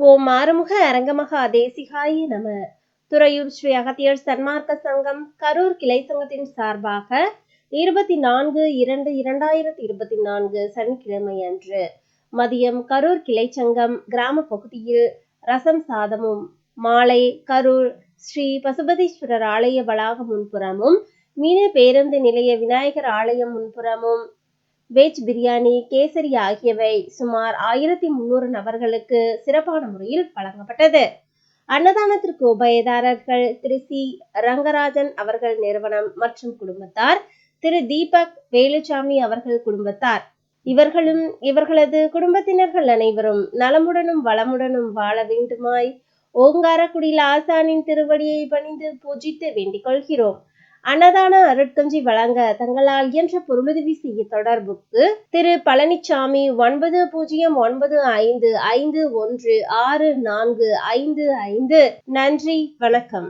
ஓம் ஆறுமுக அரங்கமகா தேசிகாய நம. துறையூர் ஸ்ரீ அகத்தியர் சன்மார்க்க சங்கம் கரூர் கிளை சங்கத்தின் சார்பாக இருபத்தி நான்கு இரண்டு இரண்டாயிரத்தி இருபத்தி நான்கு சனிக்கிழமை அன்று மதியம் கரூர் கிளை சங்கம் கிராம பகுதியில் ரசம் சாதமும் மாலை கரூர் ஸ்ரீ பசுபதீஸ்வரர் ஆலய வளாகம் முன்புறமும் மீன பேருந்து நிலைய விநாயகர் ஆலயம் முன்புறமும் வெஜ் பிரியாணி கேசரி ஆகியவை சுமார் ஆயிரத்தி முன்னூறு நபர்களுக்கு சிறப்பான முறையில் வழங்கப்பட்டது. அன்னதானத்திற்கு உபயதாரர்கள் திரு சி. ரங்கராஜன் அவர்கள் நிறுவனம் மற்றும் குடும்பத்தார் திரு தீபக் வேலுச்சாமி அவர்கள் குடும்பத்தார். இவர்களும் இவர்களது குடும்பத்தினர்கள் அனைவரும் நலமுடனும் வளமுடனும் வாழ வேண்டுமாய் ஓங்காரக்குடியில் ஆசானின் திருவடியை பணிந்து பூஜித்து வேண்டிக் கொள்கிறோம். அன்னதான அருட்கஞ்சி வழங்க தங்களால் இயன்ற பொருளுதவி செய்ய தொடர்புக்கு திரு பழனிசாமி ஒன்பது பூஜ்ஜியம் ஒன்பது ஐந்து ஐந்து ஒன்று ஆறு நான்கு ஐந்து ஐந்து. நன்றி வணக்கம்.